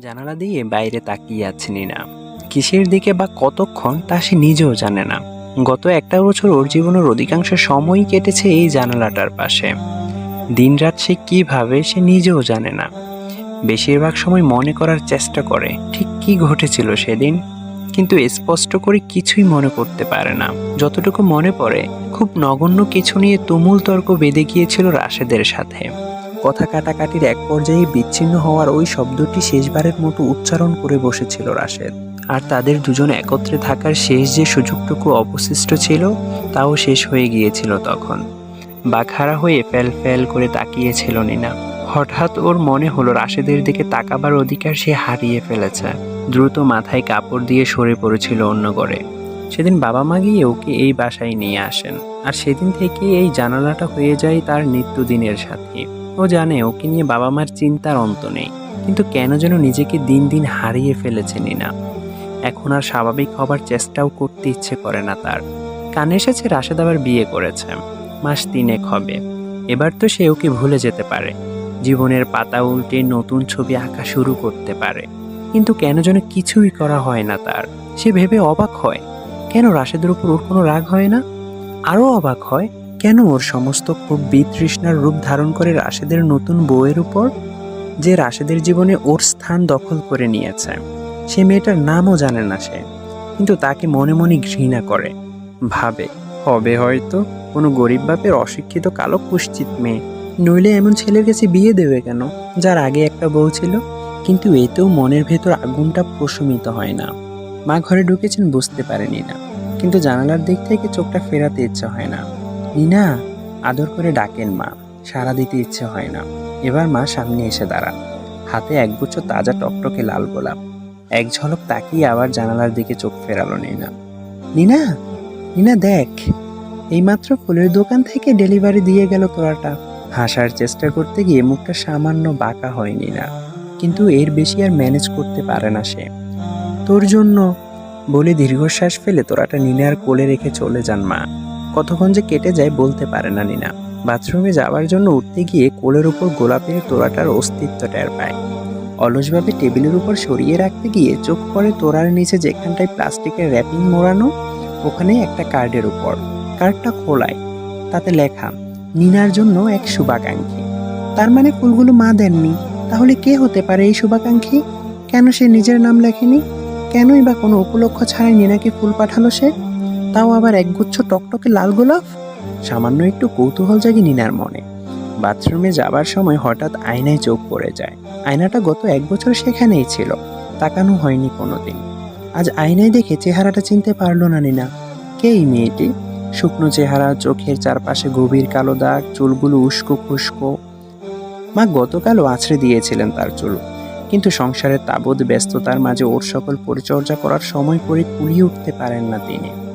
জানালা দিয়ে বাইরে তাকিয়ে আছে নিনা। কিসের দিকে বা কতক্ষণ তা সে নিজেও জানে না। গত একটা বছর ওর জীবনের অধিকাংশ সময়ই কেটেছে এই জানালাটার পাশে। দিনরাত সে কীভাবে সে নিজেও জানে না। বেশিরভাগ সময় মনে করার চেষ্টা করে, ঠিক কি ঘটেছিল সেদিন? কিন্তু স্পষ্ট করে কিছুই মনে করতে পারে না। যতটুকু মনে পড়ে, খুব নগণ্য কিছু নিয়ে তুমুল তর্ক বেঁধে গিয়েছিল রাশেদের সাথে। কথা কাটাকাটির এক পর্যায়ে বিচ্ছিন্ন হওয়ার ওই শব্দটি শেষবারের মতো উচ্চারণ করে বসেছিল রাশেদ। আর তাদের দুজন একত্রে থাকার শেষ যে সুযোগটুকু অবশিষ্ট ছিল, তাও শেষ হয়ে গিয়েছিল তখন। বাখারা হয়ে ফেল ফেল করে তাকিয়েছিল নিনা। হঠাৎ ওর মনে হলো রাশেদের দিকে তাকাবার অধিকার সে হারিয়ে ফেলেছে। দ্রুত মাথায় কাপড় দিয়ে সরে পড়েছিল অন্য ঘরে সেদিন বাবা মা গিয়ে ওকে এই বাসায় নিয়ে আসেন। আর সেদিন থেকে এই জানালাটা হয়ে যায় তার নিত্যদিনের সাথে। ও জানে, ওকে নিয়ে বাবা মার চিন্তার অন্ত নেই। কিন্তু কেন যেন নিজেকে দিন দিন হারিয়ে ফেলেছে নিনা। এখন আর স্বাভাবিক হবার চেষ্টাও করতে ইচ্ছে করে না তার। কানে এসেছে রাশেদ আবার বিয়ে করেছে। মাস তিনেক হবে। এবার তো সে ওকে ভুলে যেতে পারে। জীবনের পাতা উল্টে নতুন ছবি আঁকা শুরু করতে পারে। কিন্তু কেন যেন কিছুই করা হয় না তার। সে ভেবে অবাক হয়। কেন রাশেদের উপর ওর কোনো রাগ হয় না? আরও অবাক হয় কেন ওর সমস্ত খুব বিতৃষ্ণার রূপ ধারণ করে রাশেদের নতুন বউয়ের উপর? যে রাশেদের জীবনে ওর স্থান দখল করে নিয়েছে। সে মেয়েটার নামও জানে না সে, কিন্তু তাকে মনে মনে ঘৃণা করে। ভাবে, হবে হয়তো কোনো গরিব বাপের অশিক্ষিত কালো কুশ্চিত মেয়ে। নইলে এমন ছেলের কাছে বিয়ে দেবে কেন? যার আগে একটা বউ ছিল, কিন্তু এতেও মনের ভেতর আগুনটা প্রশমিত হয় না। মা ঘরে ঢুকেছেন বুঝতে পারেনি না, কিন্তু জানালার দিক থেকে চোখটা ফেরাতে ইচ্ছে হয় না। নিনা আদর করে ডাকেন মা, সাড়া দিতে ইচ্ছে হয় না। এবার মা সামনে এসে দাঁড়ান। হাতে একগুচ্ছ তাজা টকটকে লাল গোলাপ। এক ঝলক তাকিয়ে আবার জানালার দিকে চোখ ফেরালো নিনা। নিনা নিনা দেখ, এইমাত্র ফুলের দোকান থেকে ডেলিভারি দিয়ে গেল তোরাটা। হাসার চেষ্টা করতে গিয়ে মুখটা সামান্য বাঁকা হয়নি না কিন্তু এর বেশি আর ম্যানেজ করতে পারে না সে। তোর জন্য বলে দীর্ঘশ্বাস ফেলে তোরাটা নিনার কোলে রেখে চলে যান মা। কতক্ষণ যে কেটে যায় বলতে পারে না নিনা। বাথরুমে যাওয়ার জন্য উঠতে গিয়ে কোলের উপর গোলাপের তোরাটার অস্তিত্ব টের পায়। অলসভাবে টেবিলের উপর সরিয়ে রাখতে গিয়ে চোখ পড়ে তোরার নিচে যেখানটায় প্লাস্টিকের র্যাপিং মোড়ানো, ওখানে একটা কার্ডের উপর। কার্ডটা খোলায়। তাতে লেখা, নিনার জন্য এক শুভাকাঙ্ক্ষী। তার মানে ফুলগুলো মা দেননি। তাহলে কে হতে পারে এই শুভাকাঙ্ক্ষী? কেন সে নিজের নাম লেখেনি? কেনই বা কোনো উপলক্ষ ছাড়াই নিনাকে ফুল পাঠালো সে? তাও আবার একগুচ্ছ টকটকে লাল গোলাপ? সামান্য একটু কৌতূহল জাগে নিনার মনে। বাথরুমে যাবার সময় হঠাৎ আয়নায় চোখ পড়ে যায়। আয়নাটা গত এক বছর সেখানেই ছিল, তাকানো হয়নি কোনোদিন। আজ আয়নায় দেখে চেহারাটা চিনতে পারল না নিনা। কে এই মেয়েটি? শুকনো চেহারা, চোখের চারপাশে গভীর কালো দাগ, চুলগুলো উস্কো খুস্কো। মা গতকালও আছড়ে দিয়েছিলেন তার চুল। কিন্তু সংসারের তাবৎ ব্যস্ততার মাঝে ওর সকল পরিচর্যা করার সময় করে কুলিয়ে উঠতে পারেন না তিনি।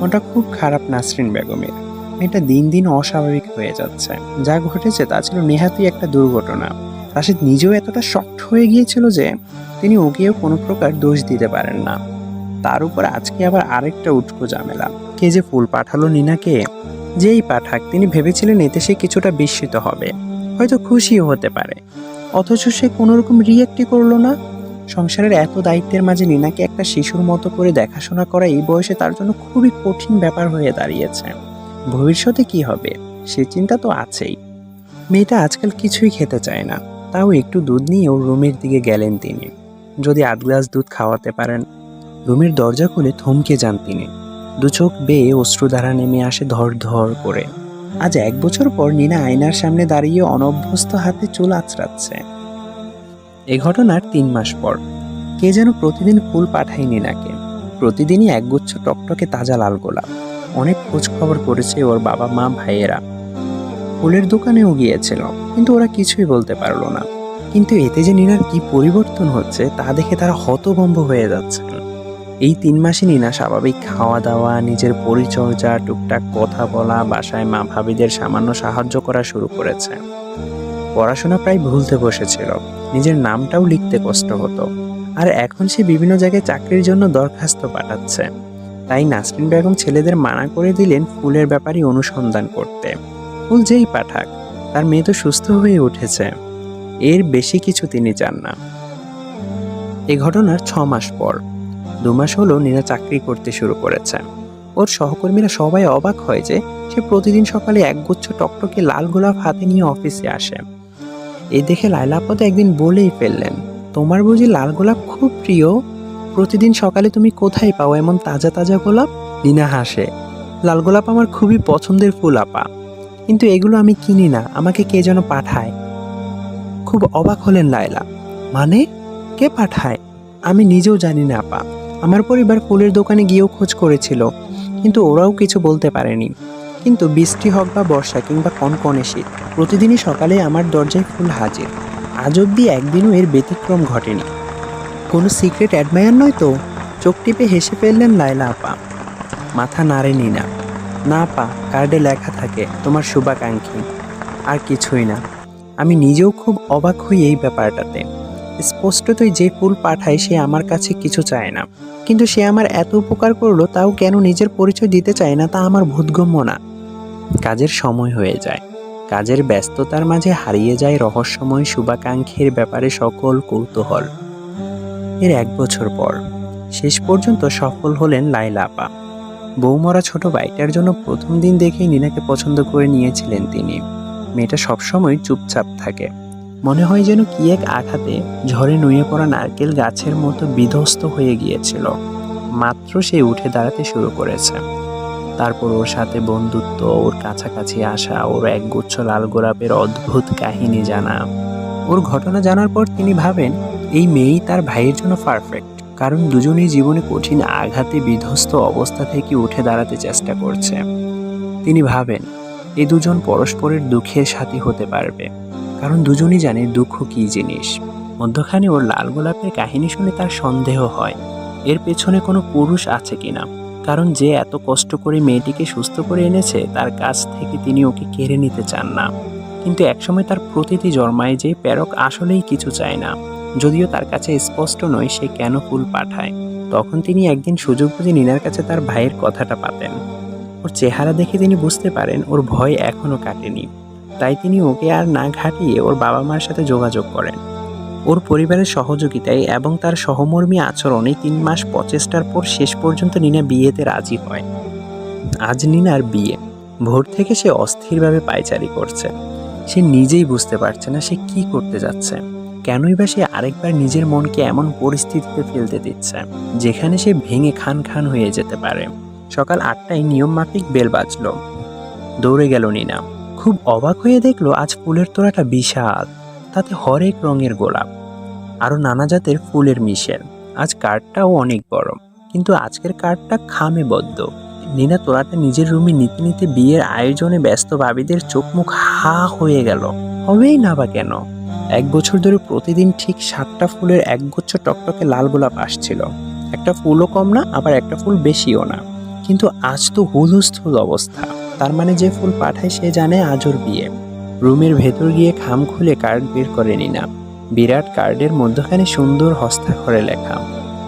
মনটা খুব খারাপ নাসরিন বেগমের। মেয়েটা দিন দিন অস্বাভাবিক হয়ে যাচ্ছে। যা ঘটেছে তা ছিল নেহাতি একটা দুর্ঘটনা। রাশিদ নিজেও এতটা শক্ট হয়ে গিয়েছিল যে, তিনি ওকেও কোনো প্রকার দোষ দিতে পারেন না। তার উপর আজকে আবার আরেকটা উটকো ঝামেলা। কে যে ফুল পাঠালো নিনাকে, যেই পাঠাক, তিনি ভেবেছিলেন এতে সে কিছুটা বিস্মিত হবে। হয়তো খুশিও হতে পারে। অথচ সে কোনোরকম রিয়েক্টই করল না। সংসারের এত দায়িত্বের মাঝে নিনাকে একটা শিশুর মতো করে দেখাশোনা করা এই বয়সে তার জন্য খুবই কঠিন ব্যাপার হয়ে দাঁড়িয়েছে। ভবিষ্যতে কি হবে? সে চিন্তা তো আছেই। মেয়েটা আজকাল কিছুই খেতে চায় না। তাও একটু দুধ নিয়ে ওর রুমের দিকে গেলেন তিনি। যদি আধ গ্লাস দুধ খাওয়াতে পারেন। রুমের দরজা খুলে থমকে যান তিনি। দু চোখ বেয়ে অশ্রুধারা নেমে আসে ধর ধর করে। আজ এক বছর পর নিনা আয়নার সামনে দাঁড়িয়ে অনভ্যস্ত হাতে চুল আঁচড়াচ্ছে। এ ঘটনার তিন মাস পর। কে যেন প্রতিদিন ফুল পাঠায় নিনাকে। প্রতিদিনই একগুচ্ছ টকটকে তাজা লাল গোলাপ। অনেক খোঁজ খবর করেছে ওর বাবা মা, ভাইয়েরা। ফুলের দোকানেও গিয়েছিল, কিন্তু ওরা কিছুই বলতে পারল না। কিন্তু এতে যে নিনার কি পরিবর্তন হচ্ছে, তা দেখে তারা হতভম্ব হয়ে যাচ্ছে এই তিন মাসে নিনা স্বাভাবিক খাওয়া দাওয়া নিজের পরিচর্যা, টুকটাক কথা বলা, বাসায় মা ভাবিদের সামান্য সাহায্য করা শুরু করেছে। পড়াশোনা প্রায় ভুলতে বসেছিল। নিজের নামটাও লিখতে কষ্ট হতো। আর এখন সে বিভিন্ন জায়গায় চাকরির জন্য দরখাস্ত পাঠাচ্ছে। তাই নাসরিন বেগম ছেলেদের মানা করে দিলেন ফুলের ব্যাপারে অনুসন্ধান করতে। ফুল যেই পাঠাক, তার মেয়ে তো সুস্থ হয়ে উঠেছে। এর বেশি কিছু তিনি চান না। এ ঘটনার ছ মাস পর। দু মাস হলো নীনা চাকরি করতে শুরু করেছে। ওর সহকর্মীরা সবাই অবাক হয় যে সে প্রতিদিন সকালে একগুচ্ছ টকটকে লাল গোলাপ হাতে নিয়ে অফিসে আসে। এই দেখে লাইলাপদ একদিন বলেই ফেললেন, তোমার বুঝি লাল গোলাপ খুব প্রিয়? প্রতিদিন সকালে তুমি কোথায় পাও এমন তাজা তাজা গোলাপ? নীনা হাসে, লাল গোলাপ আমার খুবই পছন্দের ফুল, আপা, কিন্তু এগুলো আমি কিনি না, আমাকে কে যেন পাঠায়? খুব অবাক হলেন লায়লা মানে? কে পাঠায়? আমি নিজেও জানি না, আপা, আমার পরিবার ফুলের দোকানে গিয়েও খোঁজ করেছিল, কিন্তু ওরাও কিছু বলতে পারেনি, কিন্তু বৃষ্টি হোক বা বর্ষা কিংবা কনকনে শীত প্রতিদিনই সকালে আমার দরজায় ফুল হাজির। আজ অব্দি একদিনও এর ব্যতিক্রম ঘটেনি। কোনো সিক্রেট অ্যাডমায়ার নয় তো? চোখ টিপে হেসে ফেললেন লায়লা আপা। মাথা নাড়েনি না না। পা কার্ডে লেখা থাকে, তোমার শুভাকাঙ্ক্ষী। আর কিছুই না। আমি নিজেও খুব অবাক হই এই ব্যাপারটাতে। স্পষ্টতই যে ফুল পাঠায় সে আমার কাছে কিছু চায় না। কিন্তু সে আমার এত উপকার করল, তাও কেন নিজের পরিচয় দিতে চায় না তা আমার বোধগম্য না। কাজের সময় হয়ে যায়। কাজের ব্যস্ততার মাঝে হারিয়ে যায় রহস্যময় শুভাকাঙ্ক্ষীর ব্যাপারে সকল কৌতূহল। এর এক বছর পর, শেষ পর্যন্ত সফল হলেন লাইলা আপা। বৌমরা ছোট বাইটার জন্য প্রথম দিন দেখেই নিনাকে পছন্দ করে নিয়েছিলেন তিনি। মেয়েটা সবসময় চুপচাপ থাকে। মনে হয় যেন কি এক আঘাতে ঝড়ে নুয়ে পড়া নারকেল গাছের মতো বিধ্বস্ত হয়ে গিয়েছিল। মাত্র সে উঠে দাঁড়াতে শুরু করেছে। তারপর ওর সাথে বন্ধুত্ব, ওর কাছাকাছি আসা, ওর একগুচ্ছ লাল গোলাপের অদ্ভুত কাহিনী জানা। ওর ঘটনা জানার পর তিনি ভাবেন, এই মেয়েই তার ভাইয়ের জন্য পারফেক্ট কারণ দুজনেই জীবনে কঠিন আঘাতে বিধ্বস্ত অবস্থা থেকে উঠে দাঁড়াতে চেষ্টা করছে। তিনি ভাবেন এই দুজন পরস্পরের দুঃখের সাথী হতে পারবে। কারণ দুজনই জানে দুঃখ কী জিনিস। মধ্যখানে ওর লাল গোলাপের কাহিনী শুনে তার সন্দেহ হয়, এর পেছনে কোনো পুরুষ আছে কিনা। কারণ যে এত কষ্ট করে মেয়েটিকে সুস্থ করে এনেছে, তার কাছ থেকে তিনি ওকে কেড়ে নিতে চান না। কিন্তু একসময় তার প্রতিটি জন্মায় যে প্যারক আসলেই কিছু চায় না। যদিও তার কাছে স্পষ্ট নয় সে কেন ফুল পাঠায়। তখন তিনি একদিন সুযোগ বুঝে নিনার কাছে তার ভাইয়ের কথাটা পাতেন। ওর চেহারা দেখে তিনি বুঝতে পারেন, ওর ভয় এখনও কাটেনি। তাই তিনি ওকে আর না ঘাটিয়ে ওর বাবা মার সাথে যোগাযোগ করেন। ওর পরিবারের সহযোগিতায় এবং তার সহমর্মী আচরণে তিন মাস প্রচেষ্টার পর শেষ পর্যন্ত নিনা বিয়েতে রাজি হয়। আজ নিনার বিয়ে। ভোর থেকে সে অস্থিরভাবে পায়চারি করছে। সে নিজেই বুঝতে পারছে না সে কি করতে যাচ্ছে। কেনই বা সে আরেকবার নিজের মনকে এমন পরিস্থিতিতে ফেলতে দিচ্ছে, যেখানে সে ভেঙে খান খান হয়ে যেতে পারে। সকাল আটটায় নিয়ম মাফিক বেল বাজলো। দৌড়ে গেল নিনা। খুব অবাক হয়ে দেখল আজ ফুলের তোড়াটা বিশাল। তাতে হরেক রঙের গোলাপ, আরও নানা জাতের ফুলের মিশেল। আজ কার্ডটাও অনেক বড় কিন্তু আজকের কার্ডটা খামে বদ্ধ নিনা তোরাটা নিজের রুমে নিতে নিতে বিয়ের আয়োজনে ব্যস্ত বাবিদের চোখ মুখ হা হয়ে গেল। হবেই না বা কেন? এক বছর ধরে প্রতিদিন ঠিক সাতটা ফুলের একগুচ্ছ টকটকে লাল গোলাপ আসছিল। একটা ফুলও কম না, আবার একটা ফুল বেশিও না। কিন্তু আজ তো হুলস্থুল অবস্থা। তার মানে যে ফুল পাঠায় সে জানে আজর বিয়ে। রুমের ভেতর গিয়ে খাম খুলে কার্ড বের করে নিনা বিরাট কার্ডের মধ্যখানে সুন্দর হস্তাক্ষরে লেখা,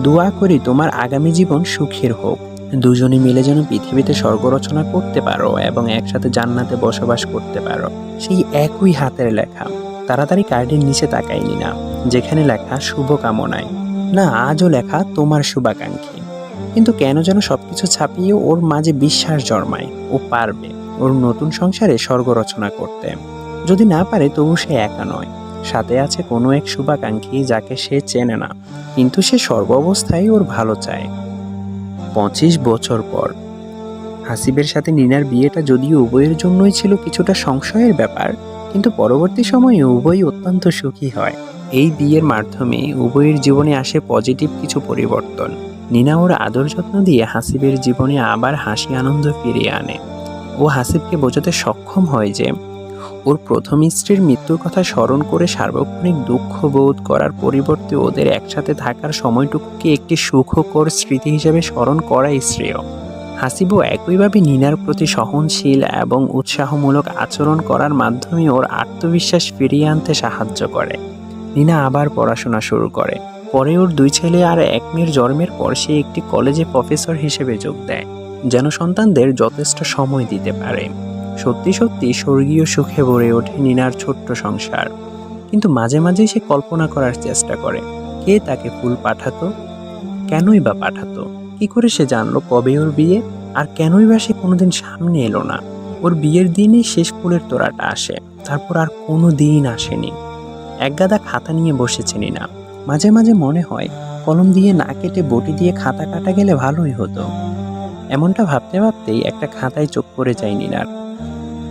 দোয়া করি তোমার আগামী জীবন সুখের হোক। দুজনে মিলে যেন পৃথিবীতে স্বর্গ রচনা করতে পারো এবং একসাথে জান্নাতে বসবাস করতে পারো। সেই একই হাতের লেখা, তাড়াতাড়ি কার্ডের নিচে তাকায়নি না যেখানে লেখা শুভ কামনায় না, আজও লেখা, তোমার শুভাকাঙ্ক্ষী। কিন্তু কেন যেন সবকিছু ছাপিয়ে ওর মাঝে বিশ্বাস জন্মায়, ও পারবে। ওর নতুন সংসারে স্বর্গ রচনা করতে। যদি না পারে, তবু সে একা নয়। সাথে আছে কোনো এক শুভাকাঙ্ক্ষী যাকে সে চেনে না, কিন্তু সে সর্ব অবস্থায় ওর ভালো চায়। পঁচিশ বছর পর। হাসিবের সাথে নিনার বিয়েটা যদিও উভয়ের জন্যই ছিল কিছুটা সংশয়ের ব্যাপার, কিন্তু পরবর্তী সময়ে উভয়ই অত্যন্ত সুখী হয়। এই বিয়ের মাধ্যমে উভয়ের জীবনে আসে পজিটিভ কিছু পরিবর্তন। নিনা ওর আদর যত্ন দিয়ে হাসিবের জীবনে আবার হাসি আনন্দ ফিরিয়ে আনে। ও হাসিবকে বোঝাতে সক্ষম হয় যে, ওর প্রথম স্ত্রীর মৃত্যুর কথা স্মরণ করে সার্বক্ষণিক দুঃখ বোধ করার পরিবর্তে ওদের একসাথে থাকার সময়টুকুকে একটি সুখকর স্মৃতি হিসেবে স্মরণ করাই শ্রেয়। হাসিবও একইভাবে নিনার প্রতি সহনশীল এবং উৎসাহমূলক আচরণ করার মাধ্যমে ওর আত্মবিশ্বাস ফিরিয়ে আনতে সাহায্য করে। নিনা আবার পড়াশোনা শুরু করে। পরে ওর দুই ছেলে আর এক মেয়ের জন্মের পর সে একটি কলেজে প্রফেসর হিসেবে যোগ দেয়। যেন সন্তানদের যথেষ্ট সময় দিতে পারে। সত্যি সত্যি স্বর্গীয় সুখে ভরে ওঠে নিনার ছোট্ট সংসার। কিন্তু মাঝে মাঝে সে কল্পনা করার চেষ্টা করে, কে তাকে ফুল পাঠাতো? কেনই বা পাঠাতো? কি করে সে জানলো কবে ওর বিয়ে? আর কেনই বা সে কোনোদিন সামনে এলো না? ওর বিয়ের দিনই শেষ ফুলের তোড়াটা আসে, তারপর আর কোনো দিন আসেনি একগাদা খাতা নিয়ে বসেছে না মাঝে মাঝে মনে হয়, কলম দিয়ে না কেটে বটি দিয়ে খাতা কাটা গেলে ভালোই হতো। এমনটা ভাবতে ভাবতেই একটা খাতায় চোখ পড়ে যায় নিনার।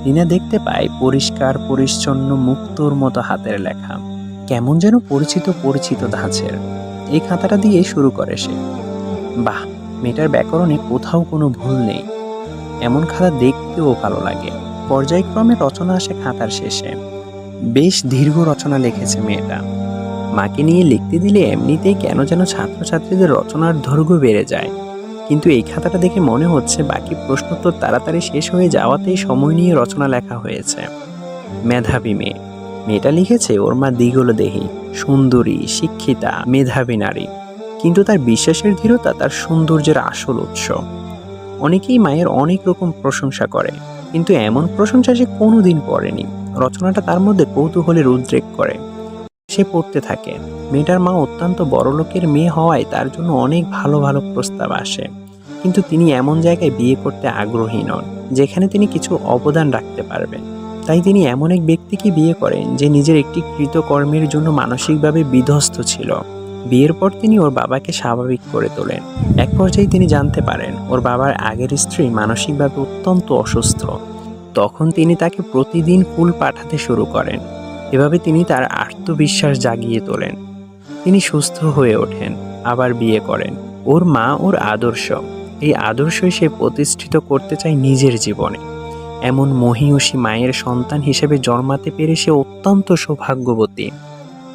নিনা দেখতে পায় পরিষ্কার, পরিচ্ছন্ন, মুক্তোর মতো হাতের লেখা। কেমন যেন পরিচিত পরিচিত ধাঁচের। এই খাতাটা দিয়ে শুরু করে সে। বাহ, মেয়েটার ব্যাকরণে কোথাও কোনো ভুল নেই। এমন খাতা দেখতেও ভালো লাগে। পর্যায়ক্রমে রচনা আসে খাতার শেষে। বেশ দীর্ঘ রচনা লিখেছে মেয়েটা। মাকে নিয়ে লিখতে দিলে এমনিতেই কেন যেন ছাত্রছাত্রীদের রচনার দৈর্ঘ্য বেড়ে যায়। কিন্তু এই খাতাটা দেখে মনে হচ্ছে বাকি প্রশ্ন প্রশ্নোত্তর তাড়াতাড়ি শেষ হয়ে যাওয়াতেই সময় নিয়ে রচনা লেখা হয়েছে। মেধাবী মেয়ে। মেয়েটা লিখেছে, ওর মা দিগুলো দেহি, সুন্দরী, শিক্ষিতা, মেধাবী নারী। কিন্তু তার বিশ্বাসের দৃঢ়তা তার সৌন্দর্যের আসল উৎস। অনেকেই মায়ের অনেক রকম প্রশংসা করে, কিন্তু এমন প্রশংসা সে কোনোদিন পড়েনি রচনাটা তার মধ্যে কৌতূহলের উদ্রেক করে। সে পড়তে থাকে। মেয়েটার মা অত্যন্ত বড় লোকের মেয়ে হওয়ায় তার জন্য অনেক ভালো ভালো প্রস্তাব আসে। কিন্তু তিনি এমন জায়গায় বিয়ে করতে আগ্রহী নন, যেখানে তিনি কিছু অবদান রাখতে পারবেন। তাই তিনি এমন এক ব্যক্তিকে বিয়ে করেন, যে নিজের একটি কৃতকর্মের জন্য মানসিকভাবে বিধ্বস্ত ছিল। বিয়ের পর তিনি ওর বাবাকে স্বাভাবিক করে তোলেন। এক পর্যায়ে তিনি জানতে পারেন, ওর বাবার আগের স্ত্রী মানসিকভাবে অত্যন্ত অসুস্থ। তখন তিনি তাকে প্রতিদিন ফুল পাঠাতে শুরু করেন। এভাবে তিনি তার আত্মবিশ্বাস জাগিয়ে তোলেন। তিনি সুস্থ হয়ে ওঠেন, আবার বিয়ে করেন। ওর মা ওর আদর্শ। এই আদর্শই সে প্রতিষ্ঠিত করতে চায় নিজের জীবনে। এমন মহিয়সী মায়ের সন্তান হিসেবে জন্মাতে পেরে সে অত্যন্ত সৌভাগ্যবতী।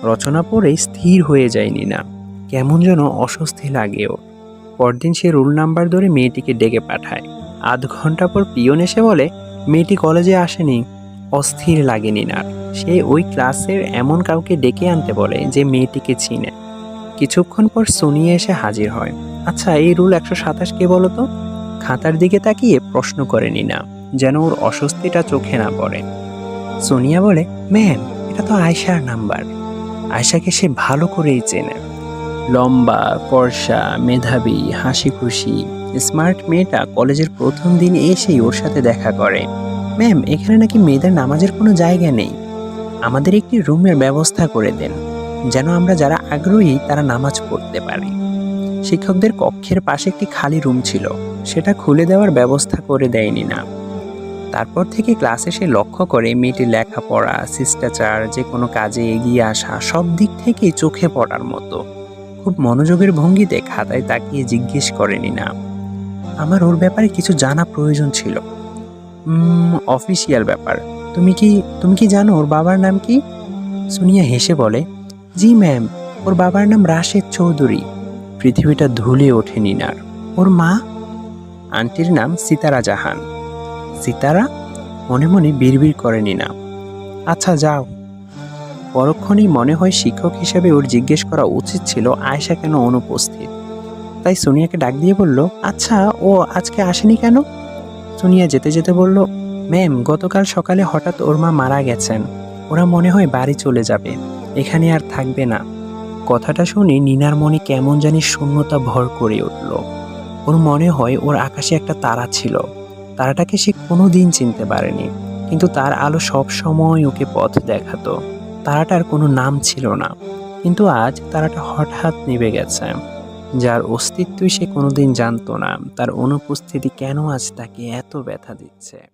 রচনা পড়েই স্থির হয়ে যায়নি না কেমন যেন অস্বস্তি লাগে ওর। পরদিন সে রোল নাম্বার ধরে মেয়েটিকে ডেকে পাঠায়। আধ ঘণ্টা পর পিয়ন এসে বলে, মেয়েটি কলেজে আসেনি। অস্থির লাগেনি না সে ওই ক্লাসের এমন কাউকে ডেকে আনতে বলে যে মেয়েটিকে চিনে। কিছুক্ষণ পর সোনিয়া এসে হাজির হয়। আচ্ছা এই রুল একশো সাতাশ কে বলো তো? খাতার দিকে তাকিয়ে প্রশ্ন করেনি না যেন ওর অস্বস্তিটা চোখে না পড়ে। সোনিয়া বলে, ম্যাম, এটা তো আয়শার নাম্বার। আয়শাকে সে ভালো করেই চেনে। লম্বা, ফর্সা, মেধাবী হাসি খুশি স্মার্ট মেয়েটা কলেজের প্রথম দিন এসেই ওর সাথে দেখা করে। ম্যাম, এখানে নাকি মেয়েদের নামাজের কোনো জায়গা নেই। আমাদের একটি রুমের ব্যবস্থা করে দেন, যেন আমরা যারা আগ্রহী তারা নামাজ পড়তে পারি। শিক্ষকদের কক্ষের পাশে একটি খালি রুম ছিল, সেটা খুলে দেওয়ার ব্যবস্থা করে দেয়নি না। তারপর থেকে ক্লাসে সে লক্ষ্য করে মেয়েটির লেখাপড়া, শিষ্টাচার, যে কোনো কাজে এগিয়ে আসা, সব দিক থেকেই চোখে পড়ার মতো। খুব মনোযোগের ভঙ্গিতে খাতায় তাকিয়ে জিজ্ঞেস করেনি না। আমার ওর ব্যাপারে কিছু জানা প্রয়োজন ছিল। অফিসিয়াল ব্যাপার। তুমি কি তুমি কি জানো ওর বাবার নাম কি? সুনিয়া হেসে বলে, জি ম্যাম, ওর বাবার নাম রাশেদ চৌধুরী। পৃথিবীটা ধুলে ওঠে নিনার। ওর মা? আন্টির নাম সিতারা জাহান। সিতারা? মনে মনে বিড়বিড় করে নিনা। আচ্ছা যাও। পরক্ষণেই মনে হয় শিক্ষক হিসেবে ওর জিজ্ঞেস করা উচিত ছিল আয়সা কেন অনুপস্থিত। তাই সোনিয়াকে ডাক দিয়ে বলল আচ্ছা ও আজকে আসেনি কেন? সোনিয়া যেতে যেতে বলল ম্যাম, গতকাল সকালে হঠাৎ ওর মা মারা গেছেন। ওরা মনে হয় বাড়ি চলে যাবে। এখানে আর থাকবে না। কথাটা শুনে নিনার মনে কেমন জানি শূন্যতা ভর করে উঠল। ওর মনে হয় ওর আকাশে একটা তারা ছিল। তারাটাকে সে কোনো দিন চিনতে পারেনি, কিন্তু তার আলো সব সময় ওকে পথ দেখাতো। তারাটার কোনো নাম ছিল না, কিন্তু আজ তারাটা হঠাৎ নিভে গেছে। যার অস্তিত্বই সে কোনোদিন জানতো না, তার অনুপস্থিতি কেন আজ তাকে এত ব্যথা দিচ্ছে?